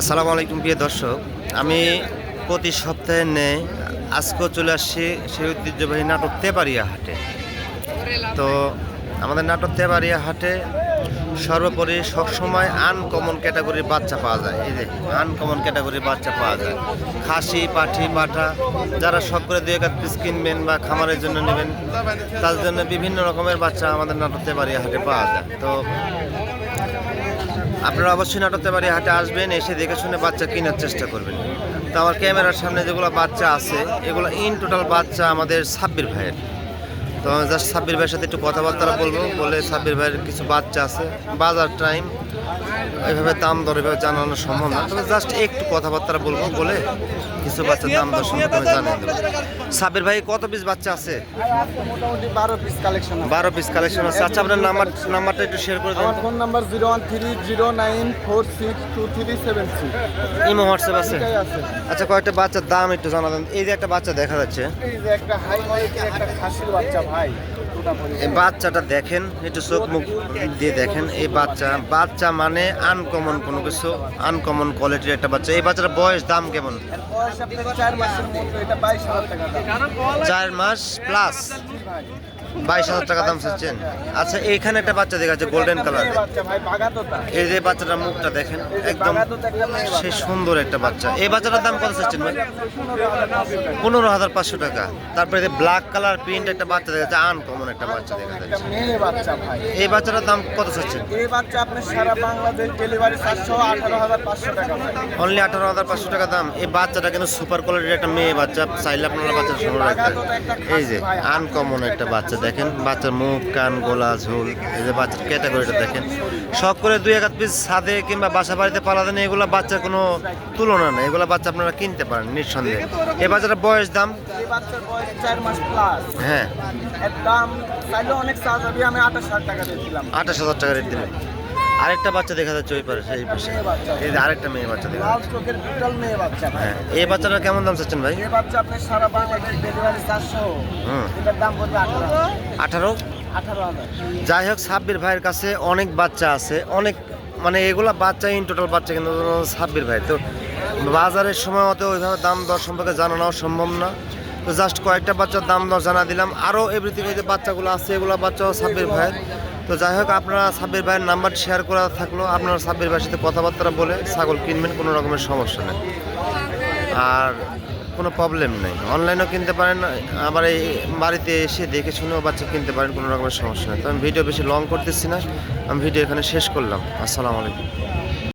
আসসালামু আলাইকুম প্রিয় দর্শক, আমি প্রতি সপ্তাহে নেই আজকেও চলে আসছি সেই ঐতিহ্যবাহী নাটক তেবাড়িয়া হাটে। তো আমাদের নাটক তেবাড়িয়া হাটে সর্বোপরি সবসময় আনকমন ক্যাটাগরির বাচ্চা পাওয়া যায়। এই যে আনকমন ক্যাটাগরির বাচ্চা পাওয়া যায়। খাসি, পাঠি পাঠা যারা শখ করে দুই এক পিস কিনবেন বা খামারের জন্য নেবেন, তার জন্য বিভিন্ন রকমের বাচ্চা আমাদের নাটক তেবাড়িয়া হাটে পাওয়া যায়। তো আপনারা অবশ্যই নাটকতে পারি হাটে আসবেন, এসে দেখে শুনে বাচ্চা কেনার চেষ্টা করবেন। তো আমার ক্যামেরার সামনে যেগুলো বাচ্চা আছে, এগুলো ইন টোটাল বাচ্চা আমাদের সাব্বির ভাইয়ের। তো আমি জাস্ট সাব্বির ভাইয়ের সাথে একটু কথাবার্তা বলব। বলে সাব্বির ভাইয়ের কিছু বাচ্চা আছে। বাজার টাইম এভাবে দাম দর এভাবে জানানো সম্ভব না। তবে জাস্ট একটু কথাবার্তা বলব বলে কিছু বাচ্চার দাম দর সম্পর্কে আমি জানিয়ে দেবো। সাব্বির ভাই কত পিস বাচ্চা আছে? বারো পিস কালেকশন বারো পিস কালেকশন আছে। আচ্ছা আপনার নাম্বার নাম্বারটা একটু শেয়ার করে আমার phone number zero one three zero nine four six two three seven six imo WhatsApp আছে? আচ্ছা কয়েকটা বাচ্চার দাম একটু জানাবেন। এই যে একটা বাচ্চা দেখা যাচ্ছে। এই যে একটা হাই একটা খাসির বাচ্চা ভাই এই বাচ্চাটা দেখেন, একটু চোখ মুখ দিয়ে দেখেন। এই বাচ্চা বাচ্চা মানে আনকমন কোনো কিছু আনকমন কোয়ালিটির একটা বাচ্চা। এই বাচ্চাটার বয়স দাম কেমন? চার মাস প্লাস বাইশ হাজার টাকা দাম চাচ্ছেন। আচ্ছা এইখানে একটা বাচ্চা দেখা যাচ্ছে গোল্ডেন কালার এই যে বাচ্চাটার মুখটা দেখেন, একদম সে সুন্দর একটা বাচ্চা। এই বাচ্চাটার দাম কত চাচ্ছেন ভাই। পনেরো হাজার পাঁচশো টাকা। তারপরে ব্ল্যাক কালার প্রিন্ট একটা বাচ্চা দেখা যাচ্ছে আনকমন একটা বাচ্চা দেখা যাচ্ছে। মেয়ে বাচ্চা ভাই। এই বাচ্চাটার দাম কত চাচ্ছেন? এই বাচ্চা আপনার সারা বাংলাদেশ ডেলিভারি চারশো আঠারো হাজার পাঁচশো টাকা অনলি আঠারো হাজার পাঁচশো টাকা দাম। এই বাচ্চাটা কিন্তু সুপার কোয়ালিটির একটা মেয়ে বাচ্চা। চাইলে আপনারা বাচ্চার সময় রাখতে এই যে আনকমন একটা বাচ্চা দেখেন। বাচ্চার মুখ কান গোলা ঝোল এই যে বাচ্চার ক্যাটাগরিটা দেখেন। শখ করে দুই এক পিস ছাদে কিংবা বাসা বাড়িতে পালা দেন এগুলো বাচ্চার কোনো তুলনা নেই। এগুলো বাচ্চা আপনারা কিনতে পারেন নিঃসন্দেহে। এই বাচ্চাটার বয়স দাম? হ্যাঁ। দাম চাইলে অনেক চার্জ হবে আমি আঠাশ হাজার টাকা দিয়েছিলাম আঠাশ হাজার টাকা রেট দিলেন। আরেকটা বাচ্চা দেখা যাচ্ছে ওই পাশে এই পাশে। এই যে আরেকটা মেয়ে বাচ্চা দেখা লাল যাচ্ছে। চোখের বিটল মেয়ে বাচ্চা হ্যাঁ এই বাচ্চাটা কেমন দাম চাচ্ছেন ভাই? এই বাচ্চা আপনার সারা বাংলাদেশ ডেলিভারি চারশো। হুম। এটার দাম পড়বে আঠারো আঠারো? আঠারো হাজার। যাই হোক সাব্বির ভাইয়ের কাছে অনেক বাচ্চা আছে অনেক মানে এগুলা বাচ্চা ইন টোটাল বাচ্চা কিন্তু সাব্বির ভাই। তো বাজারের সময় অত ওইভাবে দাম দর সম্পর্কে জানানো সম্ভব না। তো জাস্ট কয়েকটা বাচ্চার দাম দর জানা দিলাম। আরও এভরিথিং যে বাচ্চাগুলো আছে, এগুলো বাচ্চাও সাব্বির ভাইয়ের। তো যাই হোক, আপনারা সাব্বির ভাইয়ের নাম্বার শেয়ার করা থাকল। আপনারা সাব্বির ভাইয়ের সাথে কথাবার্তা বলে ছাগল কিনবেন, কোনো রকমের সমস্যা নেই। আর কোনো প্রবলেম নেই। অনলাইনেও কিনতে পারেন, আবার এই বাড়িতে এসে দেখে শুনেও বাচ্চা কিনতে পারেন, কোনো রকমের সমস্যা নেই। তো আমি ভিডিও বেশি লং করতেছি না। আমি ভিডিও এখানে শেষ করলাম। আসসালামু আলাইকুম।